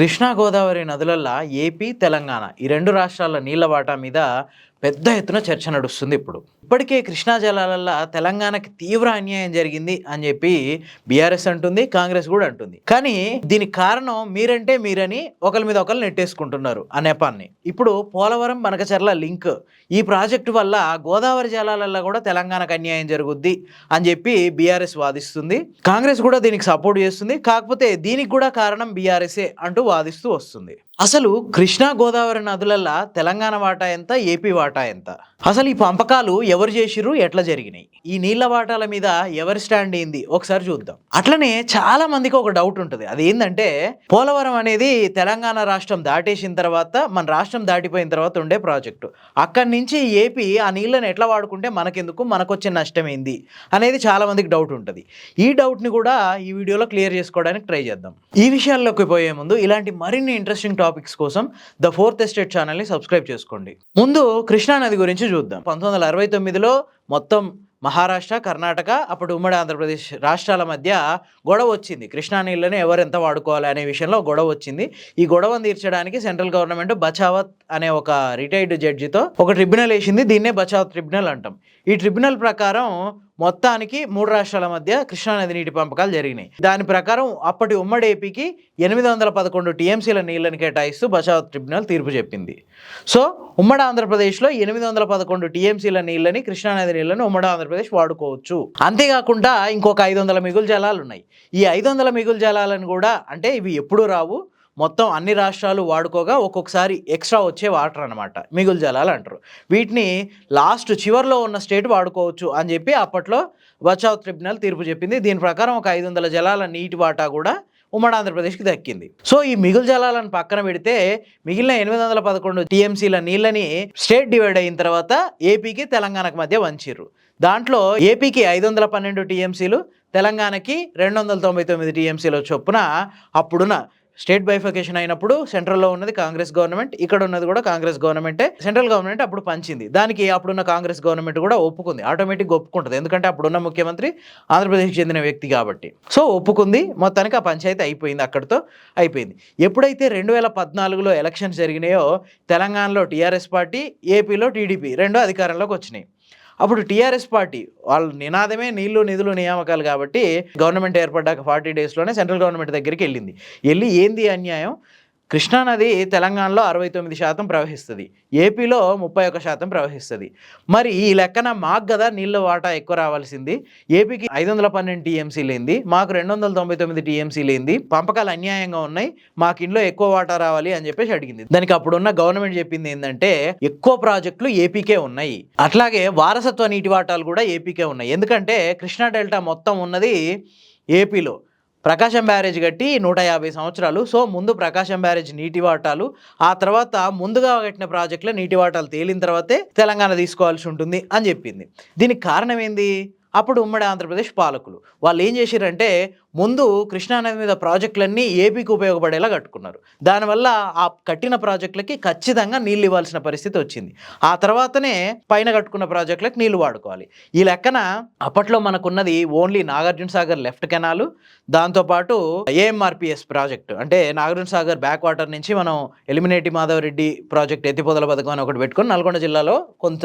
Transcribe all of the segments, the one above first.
కృష్ణా గోదావరి నదులల్లో ఏపీ తెలంగాణ ఈ రెండు రాష్ట్రాల నీళ్ళ వాటా మీద పెద్ద ఎత్తున చర్చ నడుస్తుంది ఇప్పుడు. ఇప్పటికే కృష్ణా జలాలల్లో తెలంగాణకి తీవ్ర అన్యాయం జరిగింది అని చెప్పి బీఆర్ఎస్ అంటుంది కాంగ్రెస్ కూడా అంటుంది. కానీ దీనికి కారణం మీరంటే మీరని ఒకరి మీద ఒకరు నెట్టేసుకుంటున్నారు ఆ నెపాన్ని. ఇప్పుడు పోలవరం బనకచర్ల లింక్. ఈ ప్రాజెక్టు వల్ల గోదావరి జలాలల్లో కూడా తెలంగాణకు అన్యాయం జరుగుద్ది అని చెప్పి బీఆర్ఎస్ వాదిస్తుంది. కాంగ్రెస్ కూడా దీనికి సపోర్ట్ చేస్తుంది. కాకపోతే దీనికి కూడా కారణం బీఆర్ఎస్ఏ అంటూ వాదిస్తూ వస్తుంది. అసలు కృష్ణా గోదావరి నదులల్లా తెలంగాణ వాటా ఎంత ఏపీ వాటా ఎంత? అసలు ఈ పంపకాలు ఎవరు చేసిర్రు ఎట్లా జరిగినాయి? ఈ నీళ్ళ వాటాల మీద ఎవరి స్టాండ్ ఏంది? ఒకసారి చూద్దాం. అట్లనే చాలా మందికి ఒక డౌట్ ఉంటుంది. అది ఏంటంటే పోలవరం అనేది తెలంగాణ రాష్ట్రం దాటేసిన తర్వాత మన రాష్ట్రం దాటిపోయిన తర్వాత ఉండే ప్రాజెక్టు. అక్కడి నుంచి ఏపీ ఆ నీళ్ళని ఎట్లా వాడుకుంటే మనకెందుకు మనకొచ్చే నష్టం ఏంది? అనేది చాలా మందికి డౌట్ ఉంటుంది. ఈ డౌట్ని కూడా ఈ వీడియోలో క్లియర్ చేసుకోవడానికి ట్రై చేద్దాం. ఈ విషయాల్లోకి పోయే ముందు ఇలాంటి మరిన్ని ఇంట్రెస్టింగ్ టాపిక్స్ కోసం ద ఫోర్త్ ఎస్టేట్ ఛానల్ని సబ్స్క్రైబ్ చేసుకోండి. ముందు కృష్ణా నది గురించి చూద్దాం. పంతొమ్మిది వందల అరవై తొమ్మిదిలో మొత్తం మహారాష్ట్ర కర్ణాటక అప్పుడు ఉమ్మడి ఆంధ్రప్రదేశ్ రాష్ట్రాల మధ్య గొడవ వచ్చింది. కృష్ణా నీళ్ళని ఎవరు ఎంత వాడుకోవాలి అనే విషయంలో గొడవ వచ్చింది. ఈ గొడవను తీర్చడానికి సెంట్రల్ గవర్నమెంట్ బచావత్ అనే ఒక రిటైర్డ్ జడ్జితో ఒక ట్రిబ్యునల్ వేసింది. దీన్నే బచావత్ ట్రిబ్యునల్ అంటాం. ఈ ట్రిబ్యునల్ ప్రకారం మొత్తానికి మూడు రాష్ట్రాల మధ్య కృష్ణానది నీటి పంపకాలు జరిగినాయి. దాని ప్రకారం అప్పటి ఉమ్మడి ఏపీకి ఎనిమిది వందల పదకొండు టీఎంసీల నీళ్ళను కేటాయిస్తూ బచావత్ ట్రిబ్యునల్ తీర్పు చెప్పింది. సో ఉమ్మడి ఆంధ్రప్రదేశ్లో ఎనిమిది వందల పదకొండు టీఎంసీల నీళ్ళని కృష్ణానది నీళ్ళని ఉమ్మడి ఆంధ్రప్రదేశ్ వాడుకోవచ్చు. అంతేకాకుండా ఇంకొక ఐదు వందల మిగులు జలాలు ఉన్నాయి ఈ ఐదు వందల మిగులు జలాలను కూడా అంటే ఇవి ఎప్పుడూ రావు మొత్తం అన్ని రాష్ట్రాలు వాడుకోగా ఒక్కొక్కసారి ఎక్స్ట్రా వచ్చే వాటర్ అనమాట మిగులు జలాలు అంటారు. వీటిని లాస్ట్ చివర్లో ఉన్న స్టేట్ వాడుకోవచ్చు అని చెప్పి అప్పట్లో బచావ్ ట్రిబ్యునల్ తీర్పు చెప్పింది. దీని ప్రకారం ఒక ఐదు వందల జలాల నీటి వాటా కూడా ఉమ్మడి ఆంధ్రప్రదేశ్కి దక్కింది. సో ఈ మిగులు జలాలను పక్కన పెడితే మిగిలిన ఎనిమిది వందల పదకొండు టీఎంసీల నీళ్ళని స్టేట్ డివైడ్ అయిన తర్వాత ఏపీకి తెలంగాణకు మధ్య వంచిర్రు. దాంట్లో ఏపీకి ఐదు వందల పన్నెండు టీఎంసీలు తెలంగాణకి రెండు వందల తొంభై తొమ్మిది టీఎంసీల చొప్పున అప్పుడున్న స్టేట్ బైఫికేషన్ అయినప్పుడు సెంట్రల్లో ఉన్నది కాంగ్రెస్ గవర్నమెంట్ ఇక్కడ ఉన్నది కూడా కాంగ్రెస్ గవర్నమెంటే. సెంట్రల్ గవర్నమెంట్ అప్పుడు పంచింది. దానికి అప్పుడున్న కాంగ్రెస్ గవర్నమెంట్ కూడా ఒప్పుకుంది. ఆటోమేటిక్గా ఒప్పుకుంటుంది. ఎందుకంటే అప్పుడున్న ముఖ్యమంత్రి ఆంధ్రప్రదేశ్కి చెందిన వ్యక్తి కాబట్టి. సో ఒప్పుకుంది. మొత్తానికి ఆ పంచాయతీ అయిపోయింది అక్కడితో. అయిపోయింది. ఎప్పుడైతే రెండు వేల పద్నాలుగులో ఎలక్షన్స్ జరిగినాయో తెలంగాణలో టీఆర్ఎస్ పార్టీ ఏపీలో టీడీపీ రెండో అధికారంలోకి వచ్చినాయి. అప్పుడు టీఆర్ఎస్ పార్టీ వాళ్ళ నినాదమే నీళ్ళు నిధులు నియామకాలు కాబట్టి గవర్నమెంట్ ఏర్పడ్డాక ఫార్టీ డేస్లోనే సెంట్రల్ గవర్నమెంట్ దగ్గరికి వెళ్ళింది. వెళ్ళి ఏంది అన్యాయం? కృష్ణానది తెలంగాణలో అరవై తొమ్మిది శాతం ప్రవహిస్తుంది. ఏపీలో ముప్పై ఒక శాతం ప్రవహిస్తుంది. మరి ఈ లెక్కన మాకు కదా నీళ్ళ వాటా ఎక్కువ రావాల్సింది. ఏపీకి ఐదు వందల పన్నెండు టీఎంసీ లేనిది మాకు రెండు వందల తొంభై తొమ్మిది టీఎంసీ లేనిది పంపకాలు అన్యాయంగా ఉన్నాయి. మాకు ఇంట్లో ఎక్కువ వాటా రావాలి అని చెప్పేసి అడిగింది. దానికి అప్పుడున్న గవర్నమెంట్ చెప్పింది ఏంటంటే ఎక్కువ ప్రాజెక్టులు ఏపీకే ఉన్నాయి. అట్లాగే వారసత్వ నీటి వాటాలు కూడా ఏపీకే ఉన్నాయి. ఎందుకంటే కృష్ణా డెల్టా మొత్తం ఉన్నది ఏపీలో. ప్రకాశం బ్యారేజ్ కట్టి నూట యాభై సంవత్సరాలు. సో ముందు ప్రకాశం బ్యారేజ్ నీటి వాటాలు ఆ తర్వాత ముందుగా కట్టిన ప్రాజెక్టులో నీటి వాటాలు తేలిన తర్వాతే తెలంగాణ తీసుకోవాల్సి ఉంటుంది అని చెప్పింది. దీనికి కారణం ఏంది? అప్పుడు ఉమ్మడి ఆంధ్రప్రదేశ్ పాలకులు. వాళ్ళు ఏం చేశారంటే ముందు కృష్ణానది మీద ప్రాజెక్టులన్నీ ఏపీకి ఉపయోగపడేలా కట్టుకున్నారు. దానివల్ల ఆ కట్టిన ప్రాజెక్టులకి ఖచ్చితంగా నీళ్ళు ఇవ్వాల్సిన పరిస్థితి వచ్చింది. ఆ తర్వాతనే పైన కట్టుకున్న ప్రాజెక్టులకు నీళ్ళు వాడుకోవాలి. ఈ లెక్కన అప్పట్లో మనకున్నది only Nagarjuna Sagar left canal దాంతోపాటు ఏఎంఆర్పిఎస్ ప్రాజెక్టు. అంటే నాగార్జున సాగర్ బ్యాక్ వాటర్ నుంచి మనం ఎలిమినేటి మాధవరెడ్డి ప్రాజెక్ట్ ఎత్తిపోదల పథకం అని ఒకటి పెట్టుకొని నల్గొండ జిల్లాలో కొంత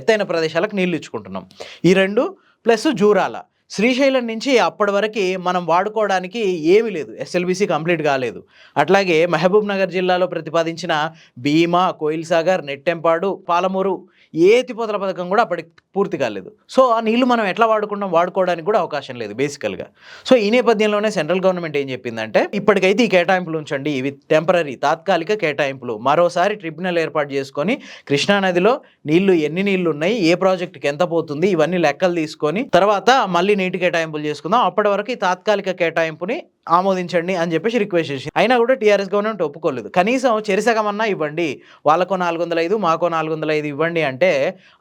ఎత్తైన ప్రదేశాలకు నీళ్ళు ఇచ్చుకుంటున్నాం. ఈ రెండు ప్లస్ జూరాల. శ్రీశైలం నుంచి అప్పటి వరకు మనం వాడుకోవడానికి ఏమీ లేదు. ఎస్ఎల్బిసి కంప్లీట్ కాలేదు. అట్లాగే మహబూబ్ నగర్ జిల్లాలో ప్రతిపాదించిన భీమా కోయిల్ సాగర్ నెట్టెంపాడు పాలమూరు ఏ ఎత్తిపోతల పథకం కూడా అప్పటికి పూర్తి కాలేదు. సో ఆ నీళ్ళు మనం ఎట్లా వాడుకుంటాం? వాడుకోవడానికి కూడా అవకాశం లేదు బేసికల్గా. సో ఈ నేపథ్యంలోనే సెంట్రల్ గవర్నమెంట్ ఏం చెప్పిందంటే ఇప్పటికైతే ఈ కేటాయింపులు ఉంచండి. ఇవి టెంపరీ తాత్కాలిక కేటాయింపులు. మరోసారి ట్రిబ్యునల్ ఏర్పాటు చేసుకొని కృష్ణానదిలో నీళ్ళు ఎన్ని నీళ్ళు ఉన్నాయి? ఏ ప్రాజెక్టుకి ఎంత పోతుంది? ఇవన్నీ లెక్కలు తీసుకొని తర్వాత మళ్ళీ నీటి కేటాయింపులు చేసుకుందాం. అప్పటి వరకు ఈ తాత్కాలిక కేటాయింపుని ఆమోదించండి అని చెప్పేసి రిక్వెస్ట్ చేసి అయినా కూడా టీఆర్ఎస్ గవర్నమెంట్ ఒప్పుకోలేదు. కనీసం చెరిసగమన్నా ఇవ్వండి. వాళ్ళకో నాలుగు వందల ఐదు మాకో నాలుగు వందల ఐదు ఇవ్వండి అంటే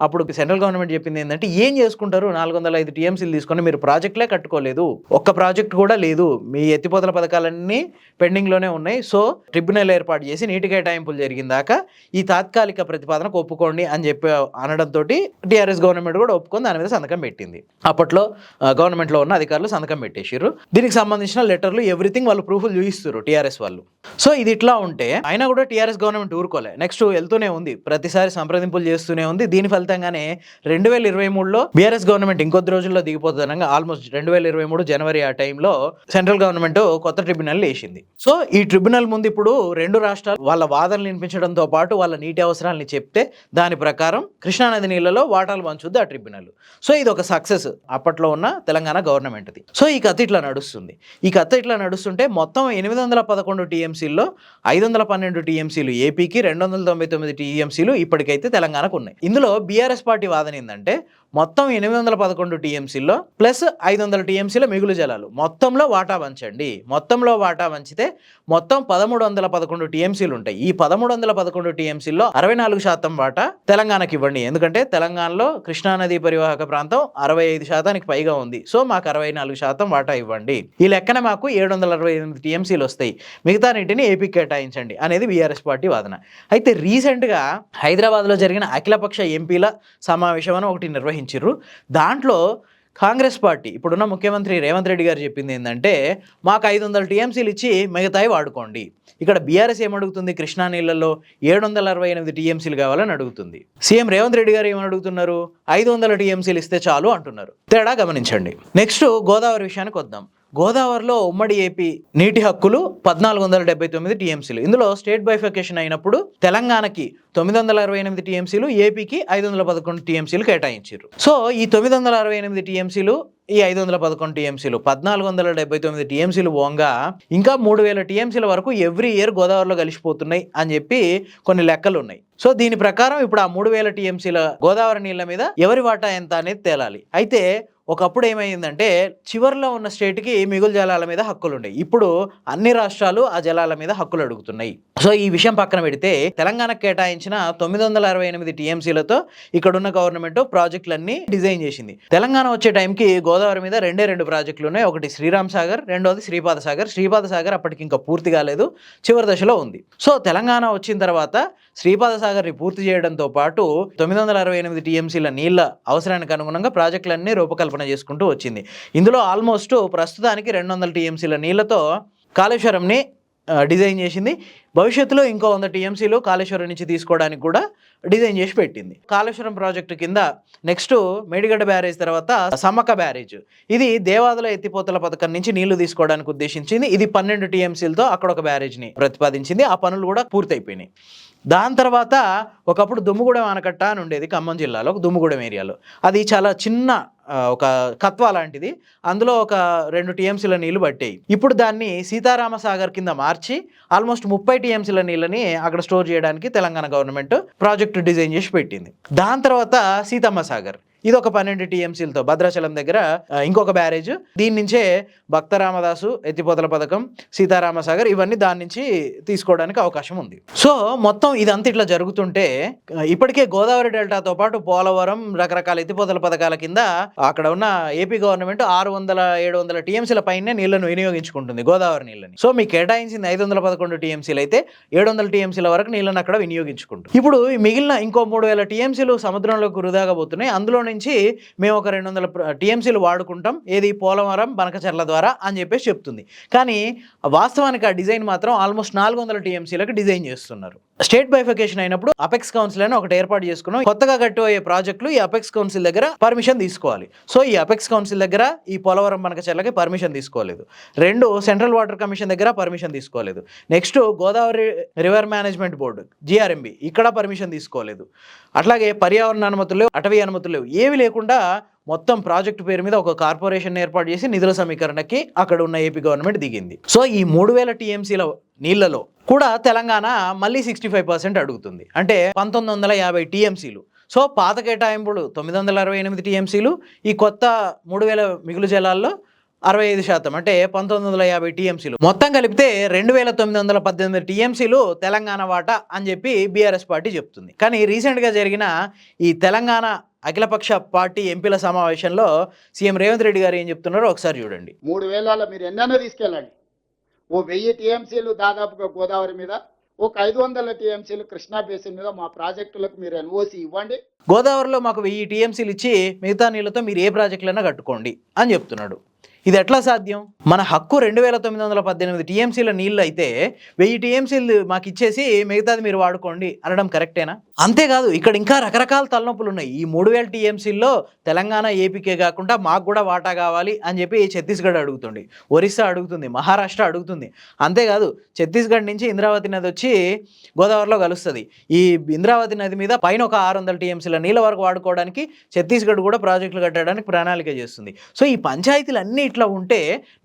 అప్పుడు సెంట్రల్ గవర్నమెంట్ చెప్పింది ఏంటంటే ఏం చేసుకుంటారు? నాలుగు వందల ఐదు టీఎంసీలు తీసుకొని మీరు ప్రాజెక్టులే కట్టుకోలేదు. ఒక్క ప్రాజెక్ట్ కూడా లేదు. మీ ఎత్తిపోతల పథకాలన్నీ పెండింగ్లోనే ఉన్నాయి. సో ట్రిబ్యునల్ ఏర్పాటు చేసి నీటి కేటాయింపులు జరిగిందాక ఈ తాత్కాలిక ప్రతిపాదనకు ఒప్పుకోండి అని చెప్పి అనడంతో టీఆర్ఎస్ గవర్నమెంట్ కూడా ఒప్పుకొని దాని మీద సంతకం పెట్టింది. అప్పట్లో గవర్నమెంట్లో ఉన్న అధికారులు సంతకం పెట్టేసారు దీనికి సంబంధించిన లెటర్లు ఎవ్రీథింగ్ వాళ్ళు ప్రూఫ్లు చూపిస్తారు టీఆర్ఎస్ వాళ్ళు. సో ఇది ఇట్లా ఉంటే అయినా కూడా టీఆర్ఎస్ గవర్నమెంట్ ఊరుకోలే. నెక్స్ట్ వెళ్తూనే ఉంది. ప్రతిసారి సంప్రదింపులు చేస్తూనే ఉంది. దీని ఫలితంగానే రెండు వేల ఇరవై మూడులో బీఆర్ఎస్ గవర్నమెంట్ ఇంకొద్ది రోజుల్లో దిగిపోతుందనగా ఆల్మోస్ట్ రెండు వేల ఇరవై మూడు జనవరి ఆ టైంలో సెంట్రల్ గవర్నమెంట్ కొత్త ట్రిబ్యునల్ వేసింది. సో ఈ ట్రిబ్యునల్ ముందు ఇప్పుడు రెండు రాష్ట్రాలు వాళ్ళ వాదనలు వినిపించడంతో పాటు వాళ్ళ నీటి అవసరాలని చెప్తే దాని ప్రకారం కృష్ణానది నీళ్ళలో వాటాలు పంచుద్ది ఆ ట్రిబ్యునల్. సో ఇది ఒక సక్సెస్ అప్పట్లో ఉన్న తెలంగాణ గవర్నమెంట్ది. సో ఈ కథ ఇట్లా నడుస్తుంది. ఈ కథ ఇట్లా నడుస్తుంటే మొత్తం ఎనిమిది వందల పదకొండు టీఎంసీల్లో ఐదు వందల పన్నెండు టీఎంసీలు ఏపీకి రెండు వందల తొంభై తొమ్మిది టీఎంసీలు ఇప్పటికైతే తెలంగాణకు ఉన్నాయి. ఇందులో బీఆర్ఎస్ పార్టీ వాదన ఏంటంటే మొత్తం ఎనిమిది వందల పదకొండు టీఎంసీల్లో ప్లస్ ఐదు వందల టీఎంసీల మిగులు జలాలు. మొత్తంలో వాటా పంచండి మొత్తంలో వాటా పంచితే మొత్తం పదమూడు వందల పదకొండు టీఎంసీలు ఉంటాయి. ఈ పదమూడు వందల పదకొండు టీఎంసీల్లో అరవై నాలుగు శాతం వాటా తెలంగాణకి ఇవ్వండి. ఎందుకంటే తెలంగాణలో కృష్ణానది పరివాహక ప్రాంతం అరవై ఐదు శాతానికి పైగా ఉంది. సో మాకు అరవై నాలుగు శాతం వాటా ఇవ్వండి. ఈ లెక్కన మాకు ఏడు వందల అరవై ఎనిమిది టీఎంసీలు వస్తాయి. మిగతా నీటిని ఏపీకి కేటాయించండి అనేది బీఆర్ఎస్ పార్టీ వాదన. అయితే రీసెంట్గా హైదరాబాద్లో జరిగిన అఖిలపక్ష ఎంపీల సమావేశం అని ఒకటి నిర్వహించారు. దాంట్లో కాంగ్రెస్ పార్టీ ఇప్పుడున్న ముఖ్యమంత్రి రేవంత్ రెడ్డి గారు చెప్పింది ఏంటంటే మాకు ఐదు వందల టీఎంసీలు ఇచ్చి మిగతాయి వాడుకోండి. ఇక్కడ బీఆర్ఎస్ ఏమడుగుతుంది? కృష్ణా నీళ్ళల్లో ఏడు వందల అరవై ఎనిమిది టీఎంసీలు కావాలని అడుగుతుంది. సీఎం రేవంత్ రెడ్డి గారు ఏమని అడుగుతున్నారు ఐదు వందల టీఎంసీలు ఇస్తే చాలు అంటున్నారు. తేడా గమనించండి. నెక్స్ట్ గోదావరి విషయానికి వద్దాం. గోదావరిలో ఉమ్మడి ఏపీ నీటి హక్కులు పద్నాలుగు వందల డెబ్బై తొమ్మిది టీఎంసీలు. ఇందులో స్టేట్ బైఫికేషన్ అయినప్పుడు తెలంగాణకి తొమ్మిది వందల అరవై ఎనిమిది టీఎంసీలు ఏపీకి ఐదు వందల పదకొండు టీఎంసీలు కేటాయించారు. సో ఈ తొమ్మిది వందల అరవై ఎనిమిది టీఎంసీలు ఈ ఐదు వందల పదకొండు టీఎంసీలు పద్నాలుగు వందల డెబ్బై తొమ్మిది టీఎంసీలు పోగా ఇంకా మూడు వేల టీఎంసీల వరకు ఎవ్రీ ఇయర్ గోదావరిలో కలిసిపోతున్నాయి అని చెప్పి కొన్ని లెక్కలు ఉన్నాయి సో దీని ప్రకారం ఇప్పుడు ఆ మూడు వేల టీఎంసీల గోదావరి నీళ్ళ మీద ఎవరి వాటా ఎంత అనేది తేలాలి. అయితే ఒకప్పుడు ఏమైందంటే చివరిలో ఉన్న స్టేట్కి మిగులు జలాల మీద హక్కులు ఉండేవి ఇప్పుడు అన్ని రాష్ట్రాలు ఆ జలాల మీద హక్కులు అడుగుతున్నాయి. సో ఈ విషయం పక్కన పెడితే తెలంగాణకు కేటాయించిన తొమ్మిది వందల అరవై ఎనిమిది టీఎంసీలతో ఇక్కడున్న గవర్నమెంట్ ప్రాజెక్టులన్నీ డిజైన్ చేసింది. తెలంగాణ వచ్చే టైంకి గోదావరి మీద రెండే రెండు ప్రాజెక్టులు ఉన్నాయి. ఒకటి శ్రీరామ్ సాగర్ రెండోది శ్రీపాద సాగర్. శ్రీపాద సాగర్ అప్పటికి ఇంకా పూర్తి కాలేదు. చివరి దశలో ఉంది. సో తెలంగాణ వచ్చిన తర్వాత శ్రీపాద సాగర్ని పూర్తి చేయడంతో పాటు తొమ్మిది వందల అరవై ఎనిమిది టీఎంసీల నీళ్ళ అవసరానికి అనుగుణంగా ప్రాజెక్టులన్నీ రూపకల్పన చేసుకుంటూ వచ్చింది. ఇందులో ఆల్మోస్ట్ ప్రస్తుతానికి రెండు వందల టీఎంసీల నీళ్ళతో కాళేశ్వరంని డిజైన్ చేసింది. భవిష్యత్తులో ఇంకో వంద టీఎంసీలో కాళేశ్వరం నుంచి తీసుకోవడానికి కూడా డిజైన్ చేసి పెట్టింది. కాళేశ్వరం ప్రాజెక్టు కింద నెక్స్ట్ మేడిగడ్డ బ్యారేజ్ తర్వాత సమ్మక్క బ్యారేజ్. ఇది దేవాదుల ఎత్తిపోతల పథకం నుంచి నీళ్ళు తీసుకోవడానికి ఉద్దేశించింది. ఇది పన్నెండు టీఎంసీలతో అక్కడ ఒక బ్యారేజ్ని ప్రతిపాదించింది. ఆ పనులు కూడా పూర్తయిపోయినాయి. దాని తర్వాత ఒకప్పుడు దుమ్ముగూడెం ఆనకట్ట అని ఉండేది ఖమ్మం జిల్లాలో దుమ్ముగూడెం ఏరియాలో. అది చాలా చిన్న ఒక కత్వ లాంటిది. అందులో ఒక రెండు టీఎంసీల నీళ్ళు పట్టాయి. ఇప్పుడు దాన్ని సీతారామ సాగర్ కింద మార్చి ఆల్మోస్ట్ ముప్పై టీఎంసీల నీళ్ళని అక్కడ స్టోర్ చేయడానికి తెలంగాణ గవర్నమెంట్ ప్రాజెక్టు డిజైన్ చేసి పెట్టింది. దాని తర్వాత సీతమ్మ సాగర్. ఇది ఒక పన్నెండు టీఎంసీలతో. భద్రాచలం దగ్గర ఇంకొక బ్యారేజ్. దీని నుంచే భక్త రామదాసు ఎత్తిపోతల పథకం సీతారామ సాగర్ ఇవన్నీ దాని నుంచి తీసుకోవడానికి అవకాశం ఉంది. సో మొత్తం ఇదంతా ఇట్లా జరుగుతుంటే ఇప్పటికే గోదావరి డెల్టాతో పాటు పోలవరం రకరకాల ఎత్తిపోతల పథకాల కింద అక్కడ ఉన్న ఏపీ గవర్నమెంట్ ఆరు వందల ఏడు వందల టీఎంసీల పైనే నీళ్ళను వినియోగించుకుంటుంది గోదావరి నీళ్ళని. సో మీకు కేటాయించింది ఐదు వందల పదకొండు టీఎంసీలు అయితే ఏడు వందల టీఎంసీల వరకు నీళ్ళని అక్కడ వినియోగించుకుంటుంది. ఇప్పుడు మిగిలిన ఇంకో మూడు వేల టీఎంసీలు సముద్రంలోకి వృధాగా పోతున్నాయి. అందులో నుంచి మేము ఒక రెండు వందల టీఎంసీలు వాడుకుంటాం. ఏది పోలవరం బనకచర్ల ద్వారా అని చెప్పేసి చెప్తుంది. కానీ వాస్తవానికి ఆ డిజైన్ మాత్రం ఆల్మోస్ట్ నాలుగు వందల టీఎంసీలకు డిజైన్ చేస్తున్నారు. స్టేట్ బైఫికేషన్ అయినప్పుడు అపెక్స్ కౌన్సిల్ అని ఒకటి ఏర్పాటు చేసుకున్నాం. కొత్తగా కట్టిపోయే ప్రాజెక్టులు ఈ అపెక్స్ కౌన్సిల్ దగ్గర పర్మిషన్ తీసుకోవాలి. సో ఈ అపెక్స్ కౌన్సిల్ దగ్గర ఈ పోలవరం చెల్లకి పర్మిషన్ తీసుకోలేదు. రెండు సెంట్రల్ వాటర్ కమిషన్ దగ్గర పర్మిషన్ తీసుకోలేదు. Next Godavari river management board GRMB ఇక్కడ పర్మిషన్ తీసుకోలేదు. అట్లాగే పర్యావరణ అనుమతులు లేవు అటవీ అనుమతులు లేవు. ఏవి లేకుండా మొత్తం ప్రాజెక్టు పేరు మీద ఒక కార్పొరేషన్ ఏర్పాటు చేసి నిధుల సమీకరణకి అక్కడ ఉన్న ఏపీ గవర్నమెంట్ దిగింది. సో ఈ మూడు వేల టీఎంసీల నీళ్ళలో కూడా తెలంగాణ మళ్ళీ సిక్స్టీ ఫైవ్ పర్సెంట్ అడుగుతుంది. అంటే పంతొమ్మిది వందల యాభై టీఎంసీలు. సో పాత కేటాయింపులు తొమ్మిది వందల అరవై ఎనిమిది టీఎంసీలు ఈ కొత్త మూడు వేల మిగులు జలాల్లో అరవై ఐదు శాతం అంటే పంతొమ్మిది వందల యాభై టీఎంసీలు. మొత్తం కలిపితే రెండు వేల తొమ్మిది వందల పద్దెనిమిది టీఎంసీలు తెలంగాణ వాటా అని చెప్పి బీఆర్ఎస్ పార్టీ చెప్తుంది. కానీ రీసెంట్గా జరిగిన ఈ తెలంగాణ అఖిలపక్ష పార్టీ ఎంపీల సమావేశంలో సీఎం రేవంత్ రెడ్డి గారు ఏం చెప్తున్నారో ఒకసారి చూడండి. మూడు వేల మీరు ఎన్నైనా తీసుకెళ్ళండి. ఓ వెయ్యి టీఎంసీలు దాదాపుగా గోదావరి మీద ఒక ఐదు వందల టీఎంసీలు కృష్ణా బేసిన్ మీద మా ప్రాజెక్టులకు మీరు ఎన్ఓసి ఇవ్వండి. గోదావరిలో మాకు వెయ్యి టీఎంసీలు ఇచ్చి మిగతా నీళ్ళతో మీరు ఏ ప్రాజెక్టులైనా కట్టుకోండి అని చెప్తున్నాడు. ఇది ఎట్లా సాధ్యం? మన హక్కు రెండు వేల తొమ్మిది వందల పద్దెనిమిది టీఎంసీల నీళ్ళు అయితే వెయ్యి టీఎంసీలు మాకు ఇచ్చేసి మిగతాది మీరు వాడుకోండి అనడం కరెక్టేనా? అంతేకాదు ఇక్కడ ఇంకా రకరకాల తలనొప్పులు ఉన్నాయి. ఈ మూడు వేల టీఎంసీల్లో తెలంగాణ ఏపీకే కాకుండా మాకు కూడా వాటా కావాలి అని చెప్పి ఛత్తీస్గఢ్ అడుగుతుంది. ఒరిస్సా అడుగుతుంది మహారాష్ట్ర అడుగుతుంది. అంతేకాదు ఛత్తీస్గఢ్ నుంచి ఇంద్రావతి నది వచ్చి గోదావరిలో కలుస్తుంది. ఈ ఇంద్రావతి నది మీద పైన ఒక ఆరు వందల టీఎంసీల నీళ్ళ వరకు వాడుకోవడానికి ఛత్తీస్గఢ్ కూడా ప్రాజెక్టులు కట్టడానికి ప్రణాళిక చేస్తుంది. సో ఈ పంచాయతీలు అన్నీ ఇట్లా ఉంటే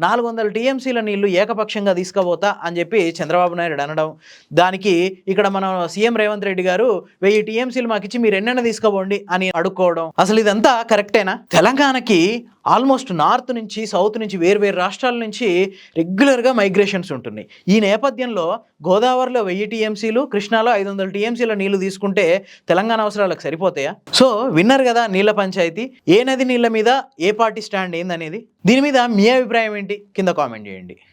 నాలుగు వందల టీఎంసీల నీళ్ళు ఏకపక్షంగా తీసుకుపోతా అని చెప్పి చంద్రబాబు నాయుడు అనడం. దానికి ఇక్కడ మనం సీఎం రేవంత్ రెడ్డి గారు వెయ్యి టీఎంసీలు మాకు ఇచ్చి మీరు ఎన్నెన్న తీసుకోబోండి అని అడుక్కోవడం. అసలు ఇదంతా కరెక్టేనా? తెలంగాణకి ఆల్మోస్ట్ నార్త్ నుంచి సౌత్ నుంచి వేరు వేరు రాష్ట్రాల నుంచి రెగ్యులర్గా మైగ్రేషన్స్ ఉంటున్నాయి. ఈ నేపథ్యంలో గోదావరిలో వెయ్యి టీఎంసీలు కృష్ణాలో ఐదు వందల టీఎంసీల నీళ్ళు తీసుకుంటే తెలంగాణ అవసరాలకు సరిపోతాయా? సో విన్నారు కదా నీళ్ళ పంచాయతీ. ఏ నది నీళ్ళ మీద ఏ పార్టీ స్టాండ్ ఏందనేది? దీని మీద మీ అభిప్రాయం ఏంటి? కింద కామెంట్ చేయండి.